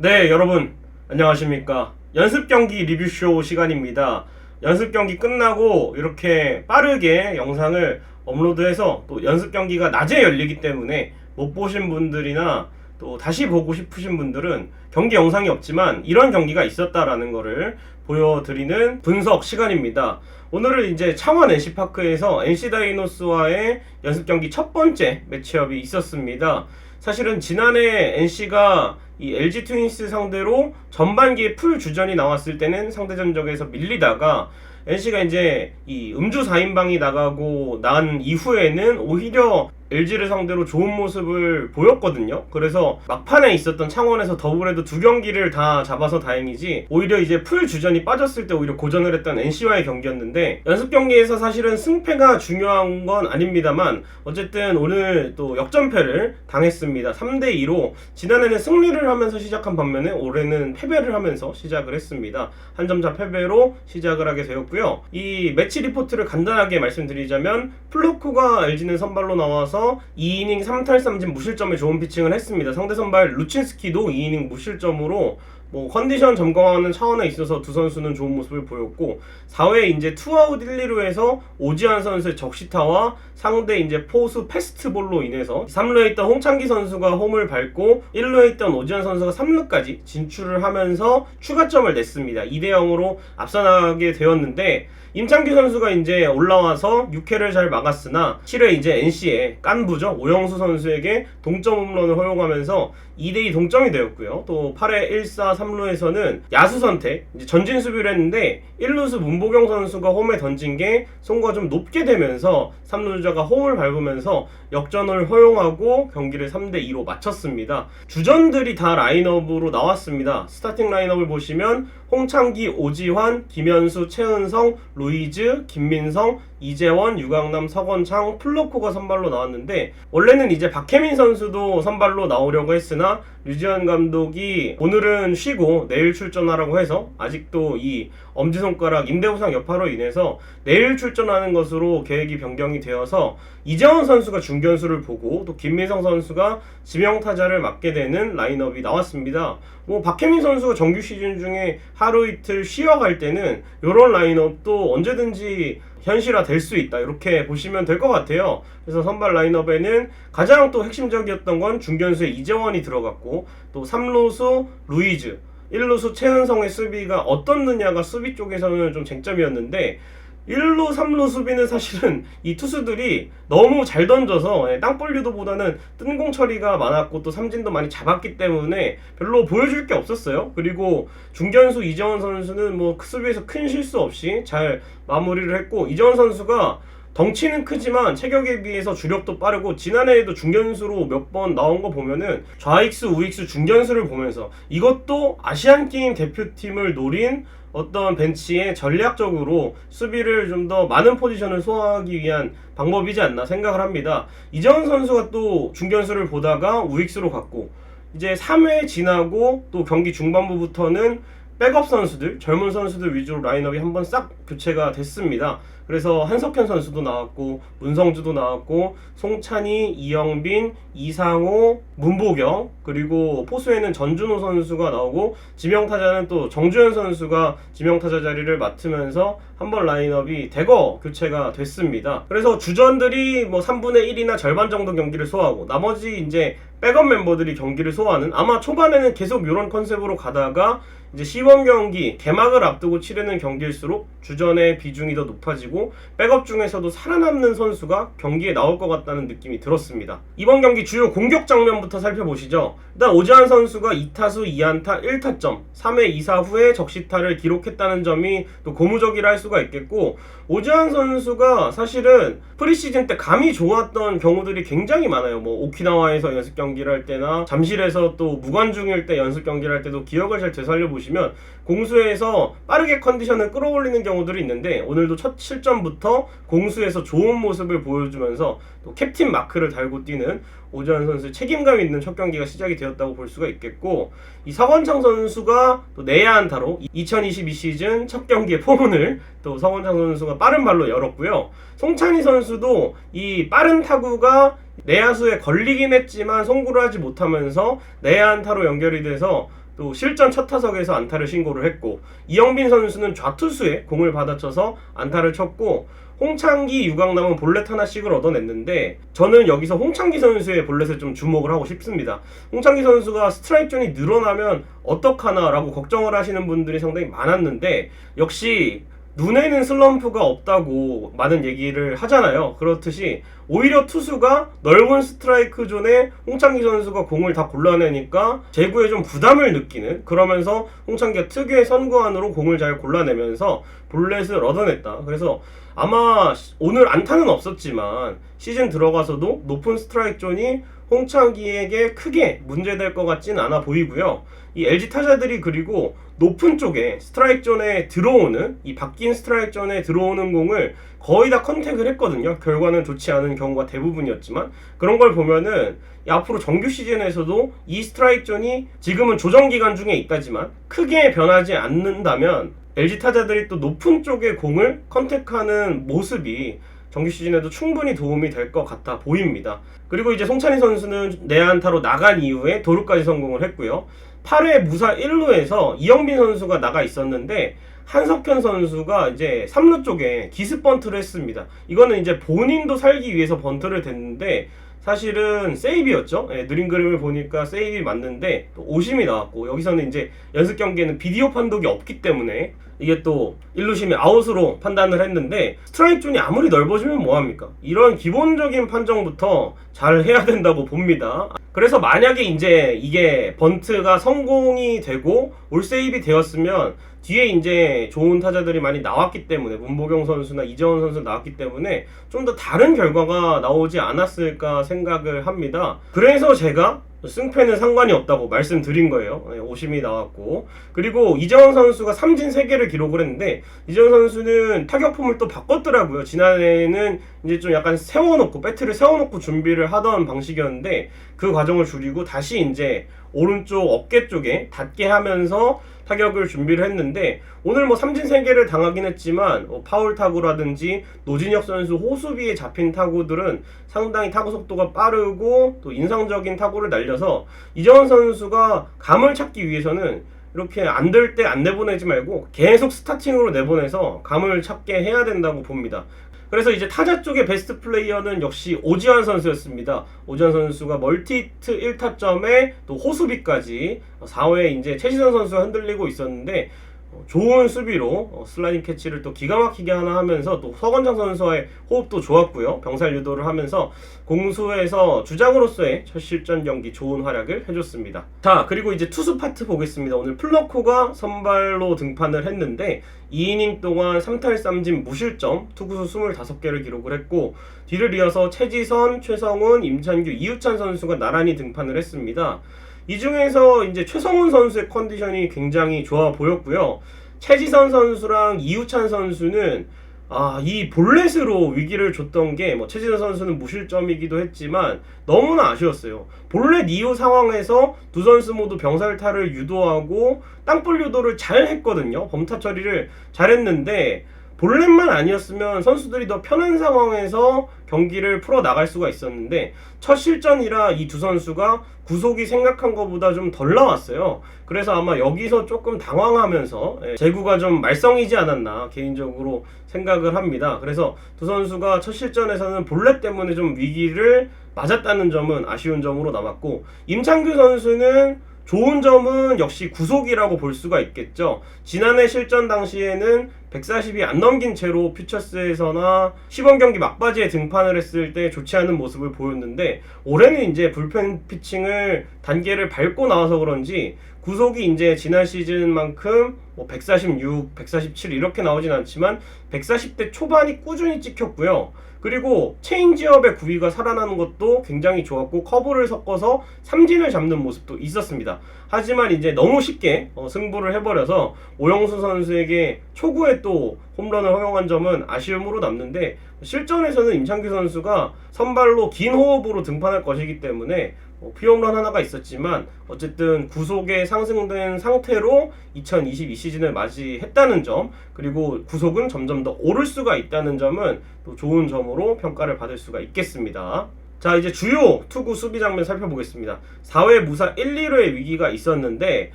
네, 여러분 안녕하십니까? 연습 경기 리뷰쇼 시간입니다. 연습 경기 끝나고 이렇게 빠르게 영상을 업로드해서 또 연습 경기가 낮에 열리기 때문에 못 보신 분들이나 또 다시 보고 싶으신 분들은 경기 영상이 없지만 이런 경기가 있었다라는 거를 보여드리는 분석 시간입니다. 오늘은 이제 창원 NC파크에서 NC 다이노스와의 연습 경기 첫 번째 매치업이 있었습니다. 사실은 지난해 NC가 이 LG 트윈스 상대로 전반기에 풀 주전이 나왔을 때는 상대 전적에서 밀리다가 NC가 이제 이 음주 4인방이 나가고 난 이후에는 오히려 LG를 상대로 좋은 모습을 보였거든요. 그래서 막판에 있었던 창원에서 더블헤드 두 경기를 다 잡아서 다행이지 오히려 이제 풀 주전이 빠졌을 때 오히려 고전을 했던 NC와의 경기였는데 연습 경기에서 사실은 승패가 중요한 건 아닙니다만 어쨌든 오늘 또 역전패를 당했습니다. 3대 2로 지난해는 승리를 하면서 시작한 반면에 올해는 패배를 하면서 시작을 했습니다. 한 점차 패배로 시작을 하게 되었고요. 이 매치 리포트를 간단하게 말씀드리자면 플로코가 LG는 선발로 나와서 2이닝 3탈 3진 무실점에 좋은 피칭을 했습니다. 상대 선발 루친스키도 2이닝 무실점으로 뭐 컨디션 점검하는 차원에 있어서 두 선수는 좋은 모습을 보였고 4회 이제 투아웃 1, 2루에서 오지환 선수의 적시타와 상대 이제 포수 패스트볼로 인해서 3루에 있던 홍창기 선수가 홈을 밟고 1루에 있던 오지환 선수가 3루까지 진출을 하면서 추가점을 냈습니다. 2대 0으로 앞서나가게 되었는데 임창규 선수가 이제 올라와서 6회를 잘 막았으나 7회 이제 NC의 깐부죠 오영수 선수에게 동점 홈런을 허용하면서 2대2 동점이 되었고요. 또 8회 1사 3루에서는 야수 선택 전진 수비를 했는데 1루수 문보경 선수가 홈에 던진 게 송구가 좀 높게 되면서 3루 주자가 홈을 밟으면서 역전을 허용하고 경기를 3대 2로 마쳤습니다. 주전들이 다 라인업으로 나왔습니다. 스타팅 라인업을 보시면 홍창기, 오지환, 김현수, 최은성, 루이즈, 김민성, 이재원, 유강남, 서건창, 플로코가 선발로 나왔는데 원래는 이제 박혜민 선수도 선발로 나오려고 했으나 류지현 감독이 오늘은 쉬고 내일 출전하라고 해서 아직도 이 엄지손가락 인대부상 여파로 인해서 내일 출전하는 것으로 계획이 변경이 되어서 이재원 선수가 중견수를 보고 또 김민성 선수가 지명 타자를 맡게 되는 라인업이 나왔습니다. 뭐 박혜민 선수가 정규 시즌 중에 하루 이틀 쉬어갈 때는 이런 라인업도 언제든지 현실화 될 수 있다 이렇게 보시면 될 것 같아요. 그래서 선발 라인업에는 가장 또 핵심적이었던 건 중견수의 이재원이 들어갔고 또 3루수 루이즈 1루수 최은성의 수비가 어떻느냐가 수비 쪽에서는 좀 쟁점이었는데 1루, 3루 수비는 사실은 이 투수들이 너무 잘 던져서 예, 땅볼 유도보다는 뜬공 처리가 많았고 또 삼진도 많이 잡았기 때문에 별로 보여줄 게 없었어요. 그리고 중견수 이정원 선수는 뭐 수비에서 큰 실수 없이 잘 마무리를 했고 이정원 선수가 덩치는 크지만 체격에 비해서 주력도 빠르고 지난해에도 중견수로 몇 번 나온 거 보면은 좌익수 우익수 중견수를 보면서 이것도 아시안 게임 대표팀을 노린 어떤 벤치에 전략적으로 수비를 좀 더 많은 포지션을 소화하기 위한 방법이지 않나 생각을 합니다. 이재원 선수가 또 중견수를 보다가 우익수로 갔고 이제 3회 지나고 또 경기 중반부부터는 백업 선수들, 젊은 선수들 위주로 라인업이 한번 싹 교체가 됐습니다. 그래서 한석현 선수도 나왔고 문성주도 나왔고 송찬희, 이영빈, 이상호, 문보경 그리고 포수에는 전준호 선수가 나오고 지명타자는 또 정주현 선수가 지명타자 자리를 맡으면서 한 번 라인업이 대거 교체가 됐습니다. 그래서 주전들이 뭐 3분의 1이나 절반 정도 경기를 소화하고 나머지 이제 백업 멤버들이 경기를 소화하는 아마 초반에는 계속 이런 컨셉으로 가다가 이제 시범 경기 개막을 앞두고 치르는 경기일수록 주전의 비중이 더 높아지고 백업 중에서도 살아남는 선수가 경기에 나올 것 같다는 느낌이 들었습니다. 이번 경기 주요 공격 장면부터 살펴보시죠. 일단 오지환 선수가 2타수 2안타 1타점 3회 2사 후에 적시타를 기록했다는 점이 또 고무적이라 할 수가 있겠고 오지환 선수가 사실은 프리시즌 때 감이 좋았던 경우들이 굉장히 많아요. 뭐 오키나와에서 연습 경 기를 할 때나 잠실에서 또 무관중일 때 연습 경기를 할 때도 기억을 잘 되살려 보시면 공수에서 빠르게 컨디션을 끌어올리는 경우들이 있는데 오늘도 첫 실점부터 공수에서 좋은 모습을 보여주면서 또 캡틴 마크를 달고 뛰는 오지환 선수의 책임감 있는 첫 경기가 시작이 되었다고 볼 수가 있겠고 이 서건창 선수가 또 내야 안타로 2022 시즌 첫 경기의 포문을 또 서건창 선수가 빠른 발로 열었고요. 송찬희 선수도 이 빠른 타구가 내야수에 걸리긴 했지만 송구를 하지 못하면서 내야 안타로 연결이 돼서 또 실전 첫 타석에서 안타를 신고를 했고 이영빈 선수는 좌투수에 공을 받아쳐서 안타를 쳤고 홍창기, 유강남은 볼넷 하나씩을 얻어냈는데 저는 여기서 홍창기 선수의 볼넷을 좀 주목을 하고 싶습니다. 홍창기 선수가 스트라이크 존이 늘어나면 어떡하나라고 걱정을 하시는 분들이 상당히 많았는데 역시 눈에는 슬럼프가 없다고 많은 얘기를 하잖아요. 그렇듯이 오히려 투수가 넓은 스트라이크 존에 홍창기 선수가 공을 다 골라내니까 제구에 좀 부담을 느끼는 그러면서 홍창기가 특유의 선구안으로 공을 잘 골라내면서 볼넷을 얻어냈다. 그래서 아마 오늘 안타는 없었지만 시즌 들어가서도 높은 스트라이크 존이 홍창기에게 크게 문제될 것 같진 않아 보이고요. 이 LG 타자들이 그리고 높은 쪽에 스트라이크 존에 들어오는 이 바뀐 스트라이크 존에 들어오는 공을 거의 다 컨택을 했거든요. 결과는 좋지 않은 경우가 대부분이었지만 그런 걸 보면은 이 앞으로 정규 시즌에서도 이 스트라이크 존이 지금은 조정 기간 중에 있다지만 크게 변하지 않는다면 LG 타자들이 또 높은 쪽의 공을 컨택하는 모습이 정규 시즌에도 충분히 도움이 될 것 같아 보입니다. 그리고 이제 송찬희 선수는 내안타로 나간 이후에 도루까지 성공을 했고요. 8회 무사 1루에서 이영빈 선수가 나가 있었는데 한석현 선수가 이제 3루 쪽에 기습 번트를 했습니다. 이거는 이제 본인도 살기 위해서 번트를 댔는데 사실은 세이브였죠. 예, 느린 그림을 보니까 세이브 맞는데 또 오심이 나왔고 여기서는 이제 연습 경기에는 비디오 판독이 없기 때문에 이게 또 일루심이 아웃으로 판단을 했는데 스트라이크 존이 아무리 넓어지면 뭐합니까? 이런 기본적인 판정부터 잘 해야 된다고 봅니다. 그래서 만약에 이제 이게 번트가 성공이 되고 올세이브 되었으면 뒤에 이제 좋은 타자들이 많이 나왔기 때문에 문보경 선수나 이재원 선수 나왔기 때문에 좀 더 다른 결과가 나오지 않았을까 생각을 합니다. 그래서 제가 승패는 상관이 없다고 말씀드린 거예요. 네, 오심이 나왔고 그리고 이재원 선수가 삼진 3개를 기록을 했는데 이재원 선수는 타격폼을 또 바꿨더라고요. 지난해에는 이제 좀 약간 세워놓고 배트를 세워놓고 준비를 하던 방식이었는데 그 과정을 줄이고 다시 이제 오른쪽 어깨 쪽에 닿게 하면서 타격을 준비를 했는데 오늘 뭐 삼진 3개를 당하긴 했지만 뭐 파울 타구라든지 노진혁 선수 호수비에 잡힌 타구들은 상당히 타구 속도가 빠르고 또 인상적인 타구를 날려서 이정원 선수가 감을 찾기 위해서는 이렇게 안 될 때 안 내보내지 말고 계속 스타팅으로 내보내서 감을 찾게 해야 된다고 봅니다. 그래서 이제 타자 쪽의 베스트 플레이어는 역시 오지환 선수였습니다. 오지환 선수가 멀티히트 1타점에 또 호수비까지 4회에 이제 최시선 선수가 흔들리고 있었는데 어, 좋은 수비로 어, 슬라이딩 캐치를 또 기가 막히게 하나 하면서 또 서건장 선수와의 호흡도 좋았고요. 병살 유도를 하면서 공수에서 주장으로서의 첫 실전 경기 좋은 활약을 해줬습니다. 자 그리고 이제 투수 파트 보겠습니다. 오늘 플러코가 선발로 등판을 했는데 2이닝 동안 3탈 3진 무실점 투구수 25개를 기록을 했고 뒤를 이어서 최지선, 최성훈, 임찬규, 이우찬 선수가 나란히 등판을 했습니다. 이 중에서 이제 최성훈 선수의 컨디션이 굉장히 좋아 보였고요. 최지선 선수랑 이우찬 선수는 아, 이 볼넷으로 위기를 줬던 게, 뭐, 최진호 선수는 무실점이기도 했지만, 너무나 아쉬웠어요. 볼넷 이후 상황에서 두 선수 모두 병살타를 유도하고, 땅볼 유도를 잘 했거든요. 범타 처리를 잘 했는데, 볼넷만 아니었으면 선수들이 더 편한 상황에서 경기를 풀어 나갈 수가 있었는데 첫 실전이라 이 두 선수가 구속이 생각한 것보다 좀 덜 나왔어요. 그래서 아마 여기서 조금 당황하면서 예, 제구가 좀 말썽이지 않았나 개인적으로 생각을 합니다. 그래서 두 선수가 첫 실전에서는 볼넷 때문에 좀 위기를 맞았다는 점은 아쉬운 점으로 남았고 임창규 선수는 좋은 점은 역시 구속이라고 볼 수가 있겠죠. 지난해 실전 당시에는 140이 안 넘긴 채로 퓨처스에서나 시범 경기 막바지에 등판을 했을 때 좋지 않은 모습을 보였는데 올해는 이제 불펜 피칭을 단계를 밟고 나와서 그런지 구속이 이제 지난 시즌만큼 뭐 146, 147 이렇게 나오진 않지만 140대 초반이 꾸준히 찍혔고요. 그리고 체인지업의 구위가 살아나는 것도 굉장히 좋았고 커브를 섞어서 삼진을 잡는 모습도 있었습니다. 하지만 이제 너무 쉽게 어, 승부를 해버려서 오영수 선수에게 초구에 또 홈런을 허용한 점은 아쉬움으로 남는데 실전에서는 임창규 선수가 선발로 긴 호흡으로 등판할 것이기 때문에 어, 피홈런 하나가 있었지만 어쨌든 구속에 상승된 상태로 2022 시즌을 맞이했다는 점 그리고 구속은 점점 더 오를 수가 있다는 점은 또 좋은 점으로 평가를 받을 수가 있겠습니다. 자 이제 주요 투구 수비 장면 살펴보겠습니다. 4회 무사 1, 2루의 위기가 있었는데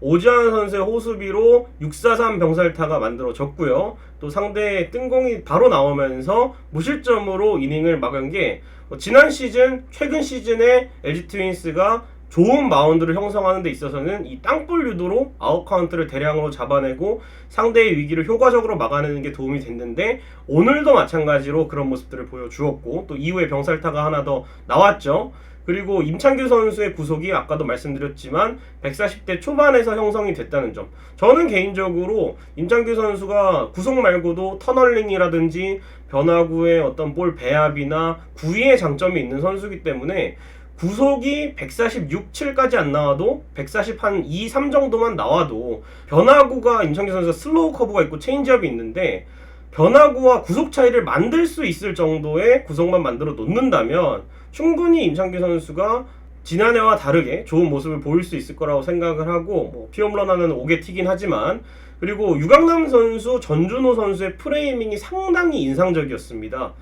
오지환 선수의 호수비로 643 병살타가 만들어졌고요. 또 상대의 뜬공이 바로 나오면서 무실점으로 이닝을 막은 게 어, 지난 시즌 최근 시즌에 LG 트윈스가 좋은 마운드를 형성하는 데 있어서는 이 땅볼 유도로 아웃 카운트를 대량으로 잡아내고 상대의 위기를 효과적으로 막아내는 게 도움이 됐는데 오늘도 마찬가지로 그런 모습들을 보여주었고 또 이후에 병살타가 하나 더 나왔죠. 그리고 임창규 선수의 구속이 아까도 말씀드렸지만 140대 초반에서 형성이 됐다는 점. 저는 개인적으로 임창규 선수가 구속 말고도 터널링이라든지 변화구의 어떤 볼 배합이나 구위의 장점이 있는 선수이기 때문에 구속이 146, 7까지 안 나와도 140 한 2, 3 정도만 나와도 변화구가 임창규 선수가 슬로우 커브가 있고 체인지업이 있는데 변화구와 구속 차이를 만들 수 있을 정도의 구속만 만들어 놓는다면 충분히 임창규 선수가 지난해와 다르게 좋은 모습을 보일 수 있을 거라고 생각을 하고 뭐 피홈런 하는 오게 튀긴 하지만 그리고 유강남 선수, 전준호 선수의 프레이밍이 상당히 인상적이었습니다.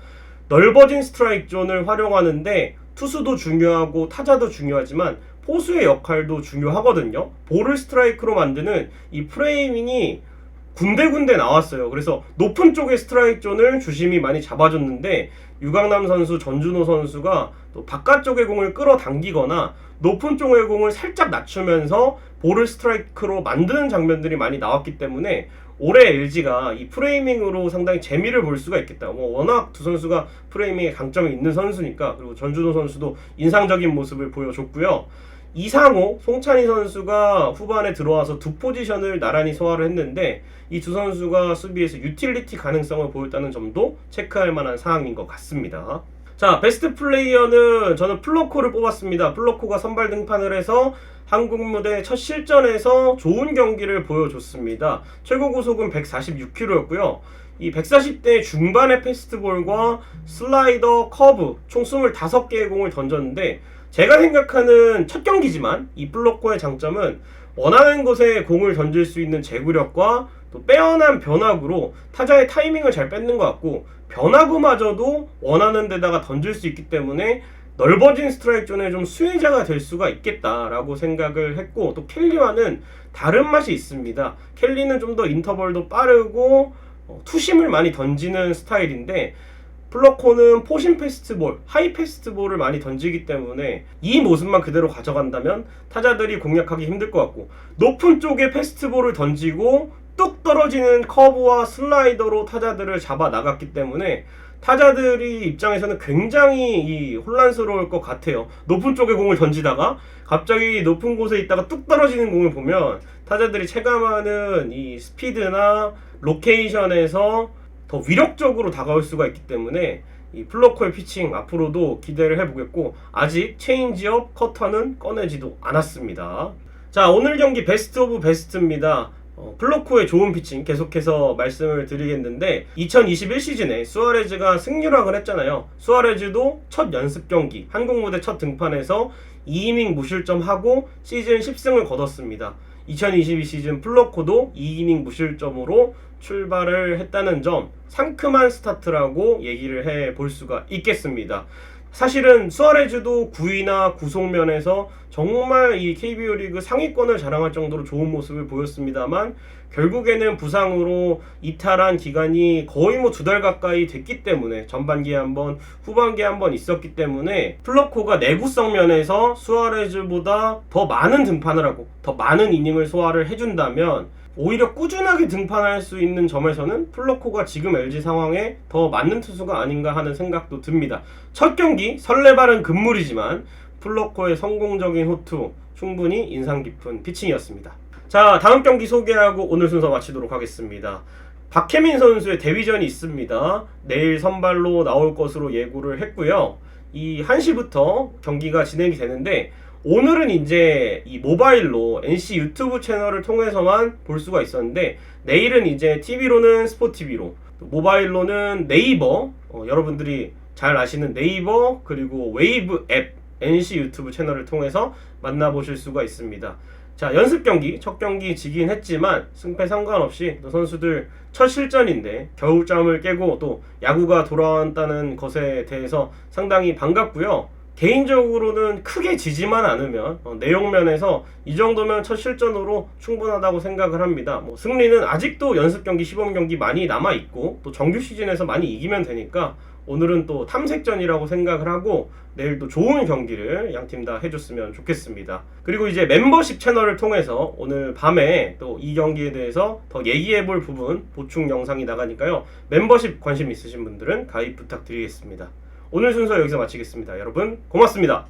넓어진 스트라이크 존을 활용하는데 투수도 중요하고 타자도 중요하지만 포수의 역할도 중요하거든요. 볼을 스트라이크로 만드는 이 프레이밍이 군데군데 나왔어요. 그래서 높은 쪽의 스트라이크 존을 주심이 많이 잡아줬는데 유강남 선수, 전준호 선수가 또 바깥쪽의 공을 끌어당기거나 높은 쪽의 공을 살짝 낮추면서 볼을 스트라이크로 만드는 장면들이 많이 나왔기 때문에 올해 LG가 이 프레이밍으로 상당히 재미를 볼 수가 있겠다. 뭐 워낙 두 선수가 프레이밍에 강점이 있는 선수니까 그리고 전준호 선수도 인상적인 모습을 보여줬고요. 이상호, 송찬희 선수가 후반에 들어와서 두 포지션을 나란히 소화를 했는데 이 두 선수가 수비에서 유틸리티 가능성을 보였다는 점도 체크할 만한 사항인 것 같습니다. 자, 베스트 플레이어는 저는 플로코를 뽑았습니다. 플로코가 선발 등판을 해서 한국 무대 첫 실전에서 좋은 경기를 보여줬습니다. 최고 구속은 146km였고요. 이 140대 중반의 패스트볼과 슬라이더, 커브 총 25개의 공을 던졌는데 제가 생각하는 첫 경기지만 이 플로코의 장점은 원하는 곳에 공을 던질 수 있는 제구력과 또 빼어난 변화구로 타자의 타이밍을 잘 뺏는 것 같고 변화구마저도 원하는 데다가 던질 수 있기 때문에 넓어진 스트라이크 존에 좀 수혜자가 될 수가 있겠다라고 생각을 했고 또 켈리와는 다른 맛이 있습니다. 켈리는 좀 더 인터벌도 빠르고 어, 투심을 많이 던지는 스타일인데 플러코는 포신 페스트볼, 하이 페스트볼을 많이 던지기 때문에 이 모습만 그대로 가져간다면 타자들이 공략하기 힘들 것 같고 높은 쪽에 페스트볼을 던지고 뚝 떨어지는 커브와 슬라이더로 타자들을 잡아 나갔기 때문에 타자들이 입장에서는 굉장히 이 혼란스러울 것 같아요. 높은 쪽에 공을 던지다가 갑자기 높은 곳에 있다가 뚝 떨어지는 공을 보면 타자들이 체감하는 이 스피드나 로케이션에서 더 위력적으로 다가올 수가 있기 때문에 이 플로코의 피칭 앞으로도 기대를 해보겠고 아직 체인지업 커터는 꺼내지도 않았습니다. 자 오늘 경기 베스트 오브 베스트입니다. 어, 플로코의 좋은 피칭 계속해서 말씀을 드리겠는데 2021 시즌에 수아레즈가 승률왕을 했잖아요. 수아레즈도 첫 연습 경기 한국 무대 첫 등판에서 2이닝 무실점하고 시즌 10승을 거뒀습니다. 2022 시즌 플로코도 2이닝 무실점으로 출발을 했다는 점 상큼한 스타트라고 얘기를 해 볼 수가 있겠습니다. 사실은 수아레즈도 9위나 구속면에서 정말 이 KBO 리그 상위권을 자랑할 정도로 좋은 모습을 보였습니다만 결국에는 부상으로 이탈한 기간이 거의 뭐 두 달 가까이 됐기 때문에 전반기에 한 번 후반기에 한 번 있었기 때문에 플러코가 내구성 면에서 수아레즈보다 더 많은 등판을 하고 더 많은 이닝을 소화를 해준다면 오히려 꾸준하게 등판할 수 있는 점에서는 플러코가 지금 LG 상황에 더 맞는 투수가 아닌가 하는 생각도 듭니다. 첫 경기 설레발은 금물이지만 플러코의 성공적인 호투 충분히 인상 깊은 피칭이었습니다. 자 다음 경기 소개하고 오늘 순서 마치도록 하겠습니다. 박혜민 선수의 데뷔전이 있습니다. 내일 선발로 나올 것으로 예고를 했고요. 이 1시부터 경기가 진행이 되는데 오늘은 이제 이 모바일로 NC 유튜브 채널을 통해서만 볼 수가 있었는데 내일은 이제 TV로는 스포티비로 모바일로는 네이버 어, 여러분들이 잘 아시는 네이버 그리고 웨이브 앱 NC 유튜브 채널을 통해서 만나보실 수가 있습니다. 자 연습 경기 첫 경기 지긴 했지만 승패 상관없이 또 선수들 첫 실전인데 겨울잠을 깨고 또 야구가 돌아왔다는 것에 대해서 상당히 반갑고요. 개인적으로는 크게 지지만 않으면 어, 내용 면에서 이 정도면 첫 실전으로 충분하다고 생각을 합니다. 뭐 승리는 아직도 연습 경기, 시범 경기 많이 남아 있고 또 정규 시즌에서 많이 이기면 되니까 오늘은 또 탐색전이라고 생각을 하고 내일 또 좋은 경기를 양 팀 다 해줬으면 좋겠습니다. 그리고 이제 멤버십 채널을 통해서 오늘 밤에 또 이 경기에 대해서 더 얘기해볼 부분 보충 영상이 나가니까요. 멤버십 관심 있으신 분들은 가입 부탁드리겠습니다. 오늘 순서 여기서 마치겠습니다. 여러분 고맙습니다.